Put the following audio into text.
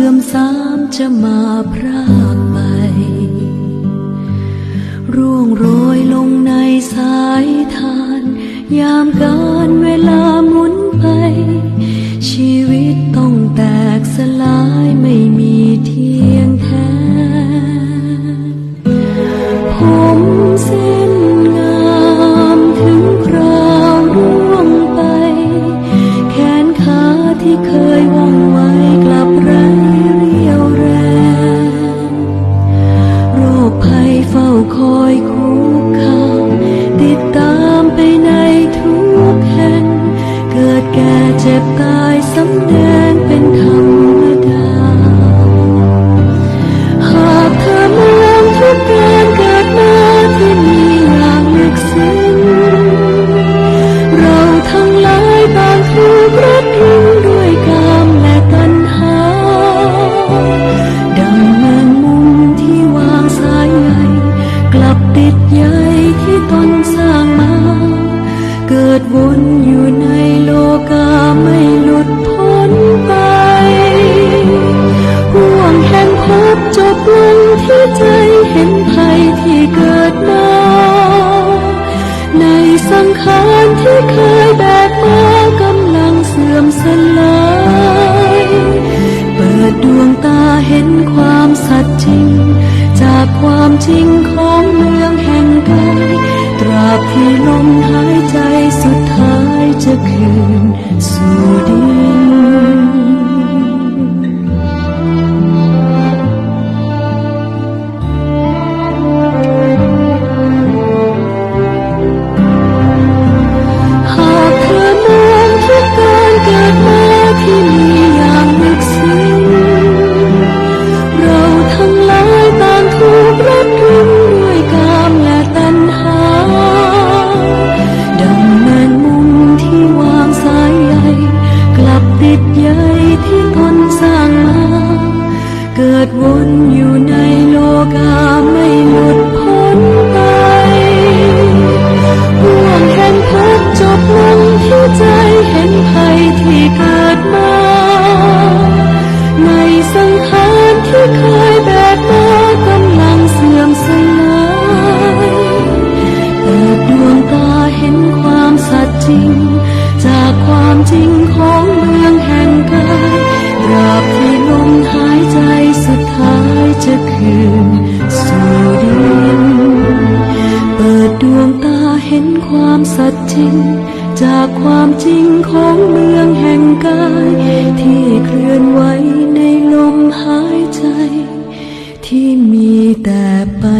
ื่อมสามจะมาพรากไป ร่วงโรยลงในสายทาน ยามการเวลาม ดใยที่ตนสร้างมา เกิดวนอยู่ในโลกาไม่หลุดพ้นไปห่วงแห่งพบจบลงที่ใจเห็นภัยที่เกิดมา ในสังขารที่เคย ความจริงของเมืองแห่งกายตราบที่ลมหายใจสุดท้ายจะคืนสู่ดิน ลับติดใยที่คนสร้างมา เกิดวนอยู่ในโลกาไม่หลุดพ้นไปห่วงแห่งพบจบลงที่ใจ สุดท้ายจะคืนสู่ดิน เปิดดวงตาเห็นความสัตย์จริง จากความจริงของเมืองแห่งกาย ที่เคลื่อนไหวในลมหายใจ ที่มีแต่ปัญ